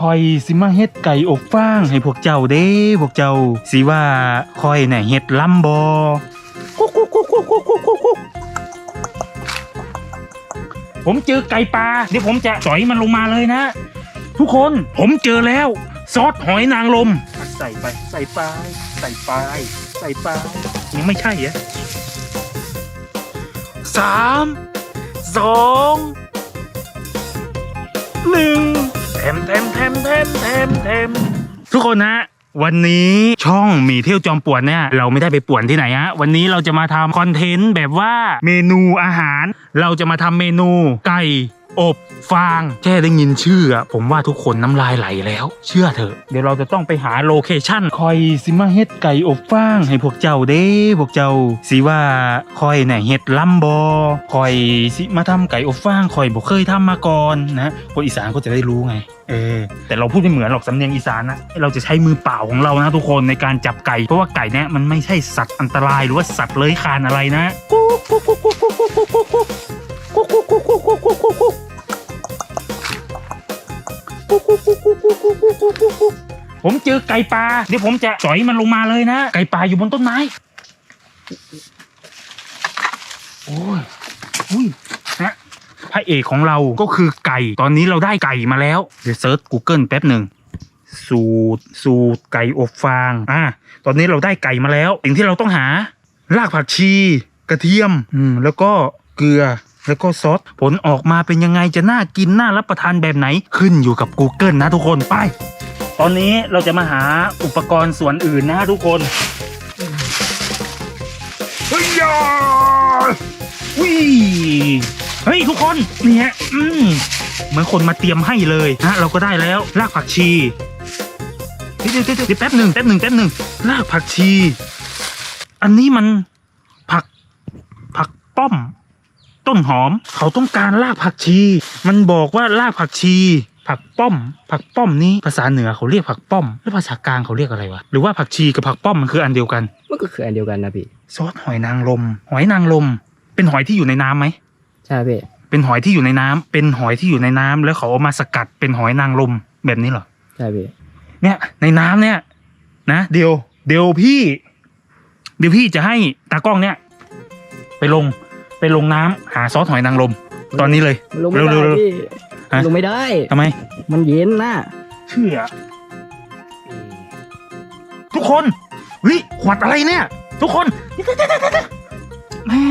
คอยสิมาเฮ็ดไก่อบฟางให้พวกเจ้าเด้ พวกเจ้า สิว่าคอยน่ะเฮ็ดลำบอกุ๊กกุ๊กกุ๊กกุ๊กกุ๊กกุ๊กกุ๊กกุ๊กผมเจอไก่ปลาเดี๋ยวผมจะสอยมันลงมาเลยนะ ทุกคนผมเจอแล้ว ซอสหอยนางรมใส่ไป ใส่ไป ใส่ไป ใส่ไปยังไม่ใช่เหรอะสามสองหนึ่ง ทมเทมเทมเทมเทมเทมทุกคนนะวันนี้ช่องมีเที่ยวจอมป่วนเนี่ยเราไม่ได้ไปป่วนที่ไหนฮะวันนี้เราจะมาทำคอนเทนต์แบบว่าเมนูอาหาร เราจะมาทำเมนูไก่ อบฟางแค่ได้ยินชื่ออะผมว่าทุกคนน้ำลายไหลแล้ว เชื่อเถอะ เดี๋ยวเราจะต้องไปหาโลเคชั่นคอยสิมาเฮ็ดไก่อบฟางให้พวกเจ้าเด้พวกเจ้าสิว่าคอยไหนเฮ็ดลำบอคอยสิมาทำไก่อบฟางคอยบอกเคยทำมาก่อนนะคนอีสานก็จะได้รู้ไง เออ แต่เราพูดไม่เหมือนหรอกสำเนียงอีสานนะเราจะใช้มือเปล่าของเรานะทุกคนในการจับไก่ เพราะว่าไก่เนี่ยมันไม่ใช่สัตว์อันตรายหรือว่าสัตว์เลื้อยคลานอะไรนะกุ๊กกุ๊กกุ๊กกุ๊กกุ๊กกุ๊ก ผมเจอไก่ปลาเดี๋ยวผมจะสอยมันลงมาเลยนะ ไก่ปลาอยู่บนต้นไม้ โอ้ยอุ้ยนะพระเอกของเราก็คือไก่ ตอนนี้เราได้ไก่มาแล้ว เดี๋ยวเซิร์ช Google แป๊บหนึ่ง สูตร สูตรไก่อบฟาง อ่า ตอนนี้เราได้ไก่มาแล้ว สิ่งที่เราต้องหา รากผักชี กระเทียม อืม แล้วก็เกลือ แล้วก็ซอสผลออกมาเป็นยังไงจะน่ากินน่ารับประทานแบบไหนขึ้นอยู่กับ Google นะทุกคนไป ตอนนี้เราจะมาหาอุปกรณ์ส่วนอื่นนะทุกคนเฮ้ยวิเฮ้ยทุกคนนี่ฮะอืมเหมือนคนมาเตรียมให้เลยนะเราก็ได้แล้วรากผักชีเดี๋ยวเดี๋ยวเดี๋ยวแป๊บหนึ่งแป๊บหนึ่งแป๊บหนึ่งรากผักชี อันนี้มันผักผักป้อม ต้นหอม เขาต้องการรากผักชี มันบอกว่ารากผักชี ผักป้อม ผักป้อมนี้ภาษาเหนือเขาเรียกผักป้อม แล้วภาษากลางเขาเรียกอะไรวะหรือว่าผักชีกับผักป้อมมันคืออันเดียวกันมันก็คืออันเดียวกันนะพี่ซอสหอยนางรมหอยนางรมเป็นหอยที่อยู่ในน้ำไหมใช่พี่เป็นหอยที่อยู่ในน้ำเป็นหอยที่อยู่ในน้ำแล้วเขาเอามาสกัดเป็นหอยนางรมแบบนี้เหรอใช่พี่เนี่ยในน้ำเนี่ย นะ เดี๋ยว เดี๋ยวพี่ เดี๋ยวพี่จะให้ตากล้องเนี่ย ไปลง ไปลงน้ำหาซอสหอยนางรมตอนนี้เลยมันลงไม่ได้เร็วๆๆพี่ฮะ ลงไม่ได้ ทำไม มันเย็นนะเชื่อทุกคนเฮ้ยขวดอะไรเนี่ย ทุกคนแม่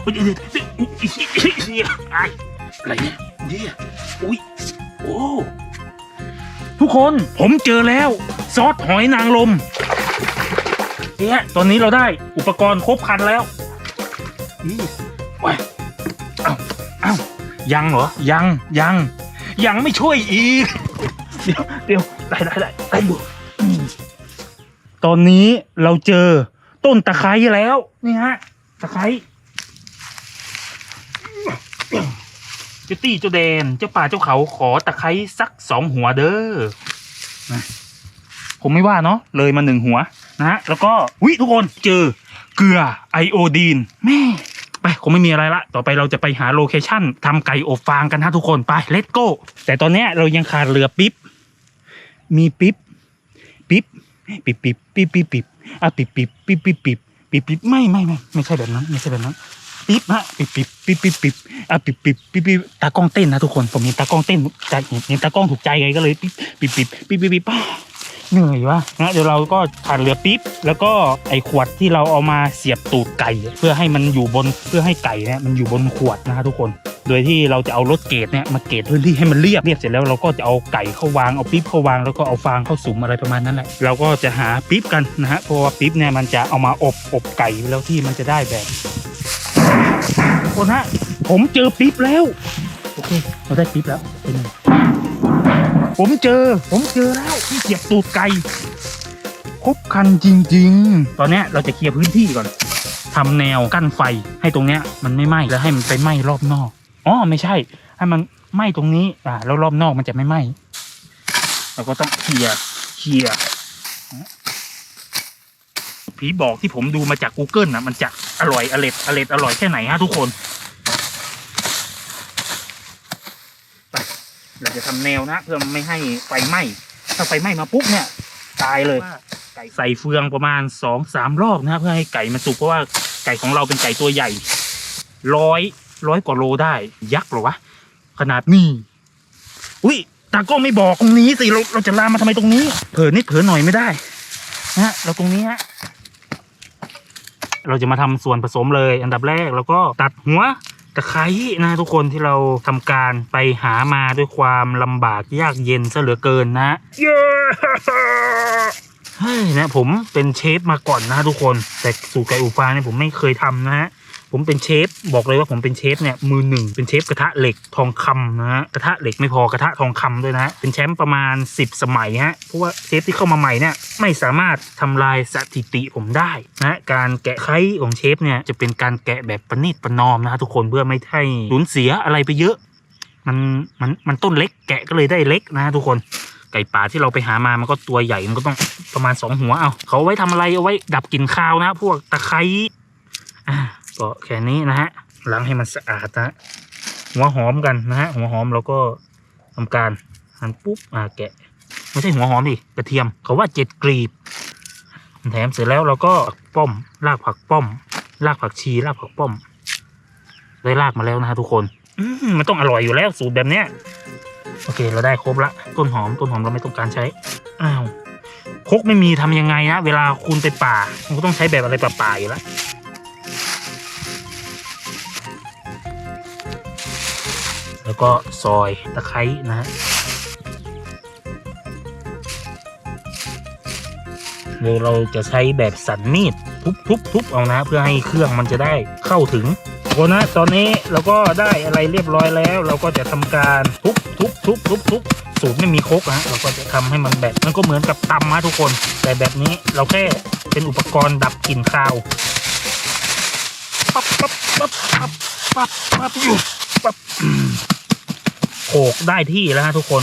โอ้ยเดี๋ยวเดี๋ยวเดี๋ยวไอ้อะไรเนี่ยเนี่ยอุ้ยโอ้ทุกคนผมเจอแล้ว ซอสหอยนางรมเนี่ยตอนนี้เราได้อุปกรณ์ครบครันแล้วนี่ ว้ายเอ้าเอ้ายังเหรอ ยัง ยัง ยังไม่ช่วยอีก เดี๋ยวเดี๋ยวได้ได้ได้ได้อยู่อืมตอนนี้เราเจอต้นตะไคร้แล้ว นี่ฮะ ตะไคร้ เจ้าตี้เจ้าแดนเจ้าป่าเจ้าเขาขอตะไคร้สักสองหัวเด้อนะผมไม่ว่าเนาะเลยมาหนึ่งหัวนะฮะแล้วก็วิทุกคนเจอเกลือไอโอดีนแม่ ไปคงไม่มีอะไรละ ต่อไปเราจะไปหาโลเคชั่นทำไก่อบฟางกันฮะทุกคนไปเลตโก้แต่ตอนนี้เรายังขาดเรือปิ๊บมีปิ๊บปิ๊บปิ๊บปิ๊บปิ๊บปิ๊บปิ๊บอะปิ๊บปิ๊บปิ๊บปิ๊บปิ๊บปิ๊บปิ๊บไม่ไม่ไม่ไม่ใช่แบบนั้นไม่ใช่แบบนั้นปิ๊บฮะปิ๊บปิ๊บปิ๊บปิ๊บปิ๊บอะปิ๊บปิ๊บปิ๊บปิ๊บตากล้องเต้นนะทุกคนผมเห็นตากล้องเต้นเห็นตากล้องถูกใจไงก็เลยปิ๊บปิ๊บปิ๊บปิ๊บปิ๊บปิ๊บป้า เหนื่อยวะนะเดี๋ยวเราก็ขาดเรือปิ๊บแล้วก็ไอขวดที่เราเอามาเสียบตูดไก่ เพื่อให้มันอยู่บนเพื่อให้ไก่เนี่ยมันอยู่บนขวดนะฮะทุกคน โดยที่เราจะเอารถเกตเนี่ยมาเกตพื้นที่ให้มันเรียบเรียบเสร็จแล้วเราก็จะเอาไก่เข้าวางเอาปิ๊บเข้าวางแล้วก็เอาฟางเข้าสุมอะไรประมาณนั้นแหละเราก็จะหาปิ๊บกันนะฮะเพราะว่าปิ๊บเนี่ยมันจะเอามาอบอบไก่แล้วที่มันจะได้แบบคนฮะผมเจอปิ๊บแล้วโอเคเราได้ปิ๊บแล้วเป็นไง ผมเจอ ผมเจอแล้วที่เสียบตูดไก่ครบคันจริง ๆ ตอนนี้เราจะเคลียร์พื้นที่ก่อนทำแนวกั้นไฟให้ตรงเนี้ย มันไม่ไหม้แล้วให้มันไปไหม้รอบนอกอ๋อไม่ใช่ ให้มันไหม้ตรงนี้อ่าแล้วรอบนอกมันจะไม่ไหม้เราก็ต้องเคลียร์เคลียร์ผีบอกที่ผมดูมาจาก Google นะมันจะอร่อยอร่อยอร่อยอร่อยแค่ไหนฮะทุกคนไป เราจะทำแนวนะเพื่อไม่ให้ไฟไหม้ถ้าไฟไหม้มาปุ๊บเนี่ยตายเลยไก่ใส่เฟืองประมาณสองสามรอบนะเพื่อให้ไก่มันสุกเพราะว่าไก่ของเราเป็นไก่ตัวใหญ่ร้อยร้อยกว่าโลได้ ยักษ์เหรอวะขนาดนี้อุ้ยตากล้องไม่บอกตรงนี้สิเราเราจะลามมาทำไมตรงนี้ เผลอนิดเผลอหน่อยไม่ได้นะฮะเราตรงนี้ฮะเราจะมาทำส่วนผสมเลย อันดับแรกแล้วก็ตัดหัว ตะไคร้นะทุกคนที่เราทำการไปหามาด้วยความลำบากยากเย็นซะเหลือเกินนะเย้เฮ้ยนะผมเป็นเชฟมาก่อนนะทุกคน แต่สูตรไก่อูฟางเนี่ยผมไม่เคยทำนะฮะ ผมเป็นเชฟบอกเลยว่าผมเป็นเชฟเนี่ยมือหนึ่งเป็นเชฟกระทะเหล็กทองคำนะฮะกระทะเหล็กไม่พอกระทะทองคำด้วยนะฮะเป็นแชมป์ประมาณ 10 สมัยฮะเพราะว่าเชฟที่เข้ามาใหม่เนี่ยไม่สามารถทำลายสถิติผมได้นะการแกะไข่ของเชฟเนี่ยจะเป็นการแกะแบบประณีตประนอมนะฮะทุกคนเพื่อไม่ให้สูญเสียอะไรไปเยอะ มันมันมันต้นเล็กแกะก็เลยได้เล็กนะฮะทุกคนไก่ป่าที่เราไปหามา มันก็ตัวใหญ่ มันก็ต้องประมาณสองหัว เอาเขาไว้ทำอะไร เอาไว้ดับกลิ่นคาวนะ พวกตะไคร้อ่า ก็แค่นี้นะฮะล้างให้มันสะอาดนะหัวหอมกันนะฮะหัวหอมเราก็ทำการหั่นปุ๊บอ่าแกะไม่ใช่หัวหอมดิกระเทียมเขาว่าเจ็ดกรีบแถมเสร็จแล้วเราก็ป้อมรากผักป้อมรากผักชีรากผักป้อมได้รากมาแล้วนะฮะทุกคนอืมันต้องอร่อยอยู่แล้วสูตรแบบเนี้ยโอเค เราได้ครบละต้นหอมต้นหอมเราไม่ต้องการใช้อ้าวคกไม่มีทำยังไงนะเวลาคุณไปป่ามันก็ต้องใช้แบบอะไรป่าๆอยู่แล้ว แล้วก็ซอยตะไคร้นะฮะเดี๋ยวเราจะใช้แบบสันมีดทุบๆๆเอานะ เพื่อให้เครื่องมันจะได้เข้าถึงโอ้นะตอนนี้เราก็ได้อะไรเรียบร้อยแล้ว เราก็จะทำการทุบทุบทุบทุบทุบสูตรไม่มีคกนะเราก็จะทำให้มันแบบมันก็เหมือนกับตำนะทุกคน แต่แบบนี้เราแค่เป็นอุปกรณ์ดับกลิ่นคาวปั๊บปั๊บปั๊บปั๊บปั๊บปั๊บอยู่ปั๊บ โขกได้ที่แล้วฮะทุกคน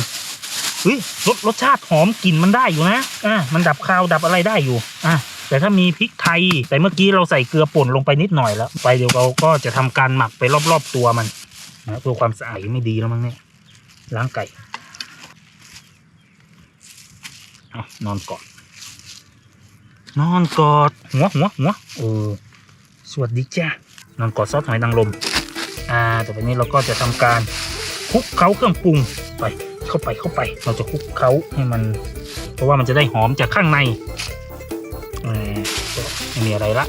เฮ้ยรสรสชาติหอมกลิ่นมันได้อยู่นะอะมันดับคาวดับอะไรได้อยู่อะแต่ถ้ามีพริกไทย แต่เมื่อกี้เราใส่เกลือป่นลงไปนิดหน่อยแล้ว ไปเดี๋ยวเราก็จะทำการหมักไปรอบๆตัวมันนะเพื่อความสะอาดไม่ดีแล้วมั้งเนี่ยล้างไก่เอานอนกอดนอนกอดหัวหัวหัวโอ้สวัสดีจ้านอนกอดซอสหอยนางรมอ่าต่อไปนี้เราก็จะทำการ ลุกเคล้าเครื่องปรุงไปเข้าไปเข้าไป เราจะคลุกเคล้าให้มัน เพราะว่ามันจะได้หอมจากข้างในไม่มีอะไรละ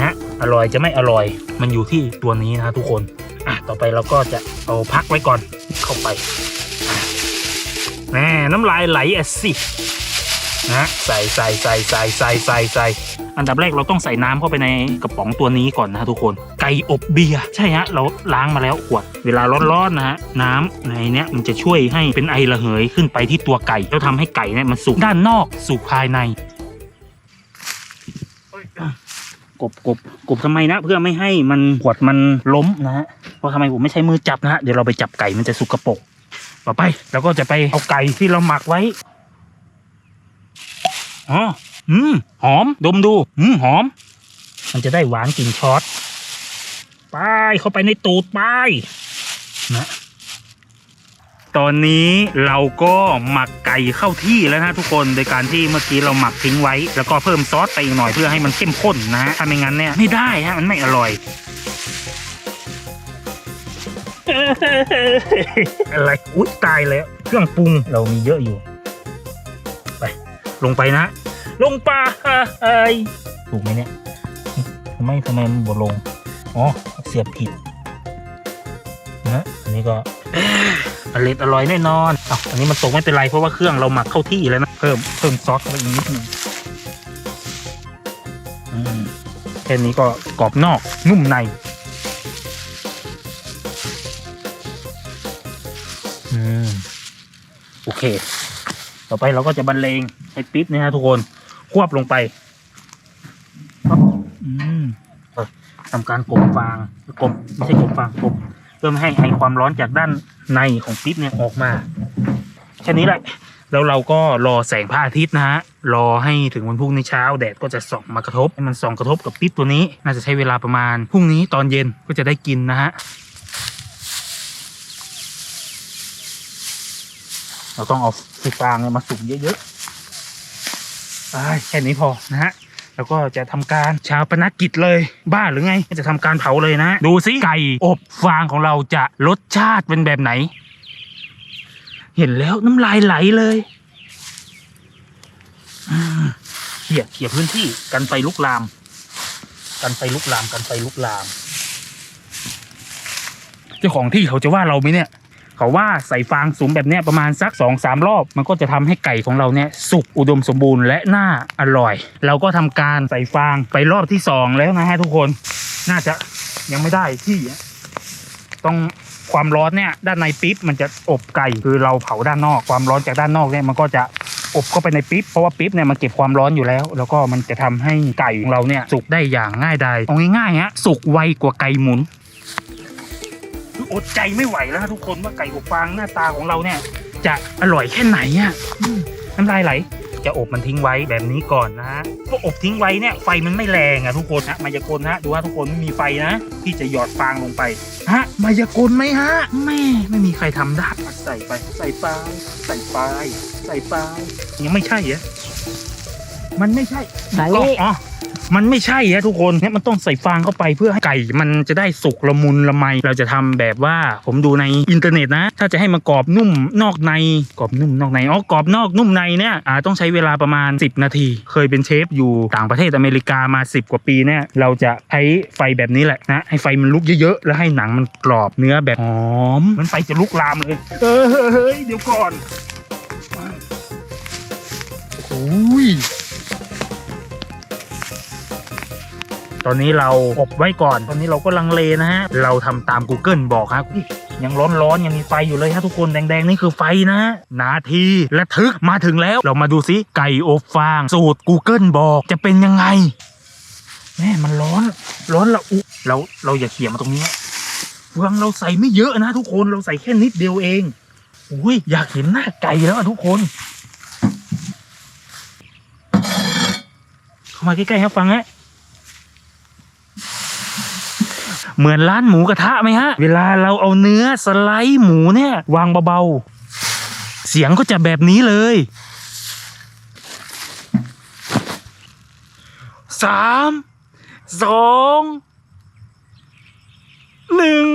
นะอร่อยจะไม่อร่อยมันอยู่ที่ตัวนี้นะทุกคนอะต่อไปเราก็จะเอาพักไว้ก่อนเข้าไปแน่น้ำลายไหลอะสิ นะใส่ใส่ใส่ใส่ใส่ใส่ใส่อันดับแรกเราต้องใส่น้ำเข้าไปในกระป๋องตัวนี้ก่อนนะฮะทุกคน ไก่อบเบียร์ใช่ฮะเราล้างมาแล้วขวด เวลาร้อนๆนะฮะน้ำในเนี้ยมันจะช่วยให้เป็นไอระเหยขึ้นไปที่ตัวไก่แล้วทำให้ไก่เนี่ยมันสุกด้านนอกสู่ภายในกบกบกบทำไมนะเพื่อไม่ให้มันขวดมันล้มนะฮะเพราะทำไมผมไม่ใช้มือจับนะฮะเดี๋ยวเราไปจับไก่มันจะสุกกระปรกต่อไปเราก็จะไปเอาไก่ที่เราหมักไว้ อ๋ออืม หอม ดมดู อืม หอม มันจะได้หวานกลิ่นช็อตไปเข้าไปในตูดไปนะตอนนี้เราก็หมักไก่เข้าที่แล้วนะทุกคนโดยการที่เมื่อกี้เราหมักทิ้งไว้ แล้วก็เพิ่มซอสไปอีกหน่อยเพื่อให้มันเข้มข้นนะถ้าไม่งั้นเนี่ยไม่ได้ฮะมันไม่อร่อย อะไรอุ้ยตายแล้วเครื่องปรุงเรามีเยอะอยู่ ลงไปนะ ลงไปเอ้ถูกไหมเนี่ยทำไมทำไมมันบดลง อ๋อ เสียบผิดนะอันนี้ก็อร่อยอร่อยแน่นอนอะอันนี้มันตกไม่เป็นไรเพราะว่าเครื่องเราหมักเข้าที่แล้วนะ เพิ่มเพิ่มซอสเข้าไปอีกนิดนึงอืมแค่นี้ก็กรอบนอกนุ่มในอืมโอเค ต่อไปเราก็จะบรรเลงใช้ปิ๊บนะฮะทุกคนควบลงไปปั๊บอืมเออทำการกลมฟางกลมไม่ใช่กลมฟางกลมเพื่อไม่ให้ไอความร้อนจากด้านในของปิ๊บเนี่ยออกมาแค่นี้แหละแล้วเราก็รอแสงพระอาทิตย์นะฮะ รอให้ถึงวันพรุ่งนี้เช้าแดดก็จะส่องมากระทบให้มันส่องกระทบกับปิ๊บตัวนี้ น่าจะใช้เวลาประมาณพรุ่งนี้ตอนเย็นก็จะได้กินนะฮะ เราต้องเอาไฟฟางเนี่ยมาสุกเยอะๆอ้ายแค่นี้พอนะฮะแล้วก็จะทำการชาวปนกิจเลยบ้าหรือไงจะทำการเผาเลยนะ ดูสิไก่อบฟางของเราจะรสชาติเป็นแบบไหน เห็นแล้วน้ำลายไหลเลยอืมเขี่ยเขี่ยพื้นที่กันไฟลุกลาม กันไฟลุกลามกันไฟลุกลาม เจ้าของที่เขาจะว่าเราไหมเนี่ย เขาว่าใส่ฟางสูงแบบนี้ประมาณสักสองสามรอบ มันก็จะทำให้ไก่ของเราเนี่ยสุกอุดมสมบูรณ์และน่าอร่อย เราก็ทำการใส่ฟางไปรอบที่สองแล้วนะฮะทุกคนน่าจะยังไม่ได้ที่ต้องความร้อนเนี่ยด้านในปิ๊บมันจะอบไก่คือเราเผาด้านนอก ความร้อนจากด้านนอกเนี่ยมันก็จะอบเข้าไปในปิ๊บเพราะว่าปิ๊บเนี่ยมันเก็บความร้อนอยู่แล้ว แล้วก็มันจะทำให้ไก่ของเราเนี่ยสุกได้อย่างง่ายดายเอาง่ายๆฮะสุกไวกว่าไก่หมุน อดใจไม่ไหวแล้วนะทุกคนว่าไก่อบฟางหน้าตาของเราเนี่ย จะอร่อยแค่ไหนอะน้ำลายไหล จะอบมันทิ้งไว้แบบนี้ก่อนนะฮะก็อบทิ้งไว้เนี่ยไฟมันไม่แรงอะทุกคนฮะมายากลฮะดูว่าทุกคนไม่มีไฟนะ ที่จะหยอดฟางลงไปฮะมายากลไหมฮะแม่ไม่มีใครทำได้ใส่ไป ใส่ไปใส่ไปใส่ไปยังไม่ใช่เหรอ มันไม่ใช่ใส่ก็อ๋อมันไม่ใช่ฮะทุกคนเนี่ยมันต้องใส่ฟางเข้าไปเพื่อให้ไก่ มันจะได้สุกละมุนละไม เราจะทำแบบว่าผมดูในอินเทอร์เน็ตนะ ถ้าจะให้มันกรอบนุ่มนอกในกรอบนุ่มนอกในอ๋อกรอบนอกนุ่มในเนี่ยอ่าต้องใช้เวลาประมาณ 10 นาที เคยเป็นเชฟอยู่ต่างประเทศอเมริกามา 10 กว่าปีเนี่ยเราจะใช้ไฟแบบนี้แหละนะให้ไฟมันลุกเยอะๆแล้วให้หนังมันกรอบเนื้อแบบหอมเหมันไฟจะลุกลามเลยเออเฮ้ยเดี๋ยวก่อนโอ้ย ตอนนี้เราอบไว้ก่อน ตอนนี้เราก็ลังเลนะฮะ เราทำตาม Google บอกครับยังร้อนๆยังมีไฟอยู่เลยฮะทุกคนแดงๆนี่คือไฟนะนาทีและทึกมาถึงแล้วเรามาดูซิไก่อบฟาง สูตร Google บอกจะเป็นยังไงแม่มันร้อน ร้อนละอุเราเราอย่าเขี่ยมาตรงนี้เฟืองเราใส่ไม่เยอะนะทุกคนเราใส่แค่นิดเดียวเองอุ้ยอยากเห็นหน้าไก่แล้วอะทุกคนเข้ามาใกล้ๆครับฟังฮะ เหมือนร้านหมูกระทะไหมฮะ เวลาเราเอาเนื้อสไลด์หมูเนี่ยวางเบาๆ เสียงก็จะแบบนี้เลยสามสองหนึ่ง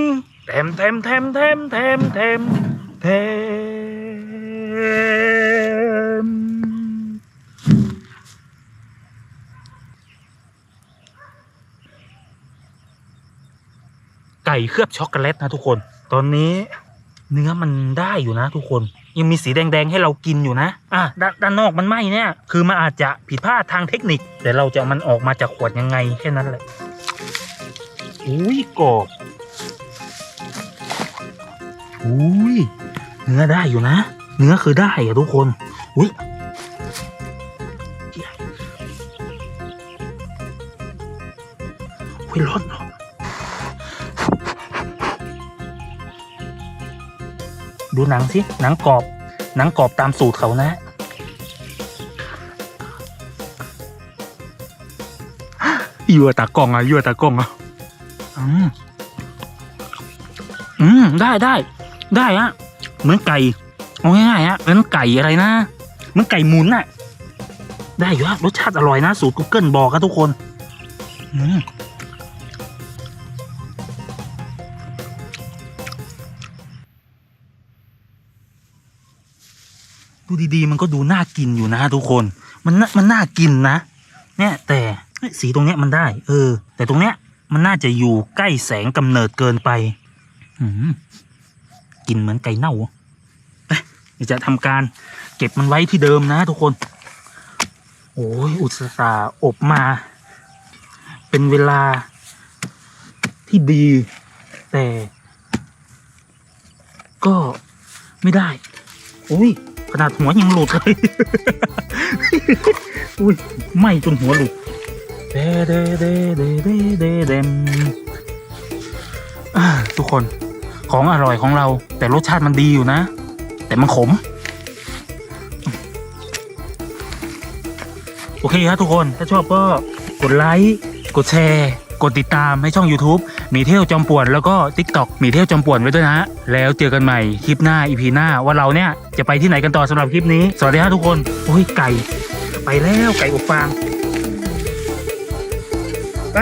เทมเทมเทมเทมเทมเทมเทม ไก่เคลือบช็อกโกแลตนะทุกคน ตอนนี้เนื้อมันได้อยู่นะทุกคน ยังมีสีแดงๆให้เรากินอยู่นะ อะด้านด้านนอกมันไหมเนี่ย คือมันอาจจะผิดพลาดทางเทคนิค แต่เราจะมันออกมาจากขวดยังไงแค่นั้นแหละ อุ้ยกรอบ อุ้ยเนื้อได้อยู่นะ เนื้อคือได้อะทุกคน อุ้ยอุ้ยร้อน ดูหนังสิหนังกรอบ หนังกรอบตามสูตรเขานะ ยั่วตากล้องอะยั่วตากล้องอะอืมอืมได้ได้ได้อะเหมือนไก่เอาง่ายๆฮะเหมือนไก่อะไรนะเหมือนไก่หมุนน่ะ ได้อยู่ฮะรสชาติอร่อยนะ สูตร Google บอกครับทุกคน อืม ดูดีๆ มันก็ดูน่ากินอยู่นะทุกคน มันน่ามันน่ากินนะ เนี่ยแต่สีตรงเนี้ยมันได้ เออ แต่ตรงเนี้ยมันน่าจะอยู่ใกล้แสงกำเนิดเกินไปอืมกินเหมือนไก่เน่าไปเดี๋ยจะทำการเก็บมันไว้ที่เดิมนะทุกคน โอ้ยอุตส่าห์อบมา เป็นเวลาที่ดี แต่ ก็ไม่ได้ โอ้ย ขนาดหัวยังหลุดเลยอุ้ยไหมจนหัวหลุดเดเดเดเดเดเดเดมทุกคนของอร่อยของเรา แต่รสชาติมันดีอยู่นะ แต่มันขม โอเคครับทุกคนถ้าชอบก็กดไลค์ กดแชร์ กดติดตามให้ช่อง YouTube มีเที่ยวจอมป่วนแล้วก็ Tik t o อกมีเที่ยวจอมป่วนไว้ด้วยนะฮะแล้วเจอกันใหม่คลิปหน้าอีพีหน้าว่าเราเนี่ยจะไปที่ไหนกันต่อสำหรับคลิปนี้ สวัสดีครับทุกคนโอ้ยไก่ ไปแล้วไก่อบฟาง ไป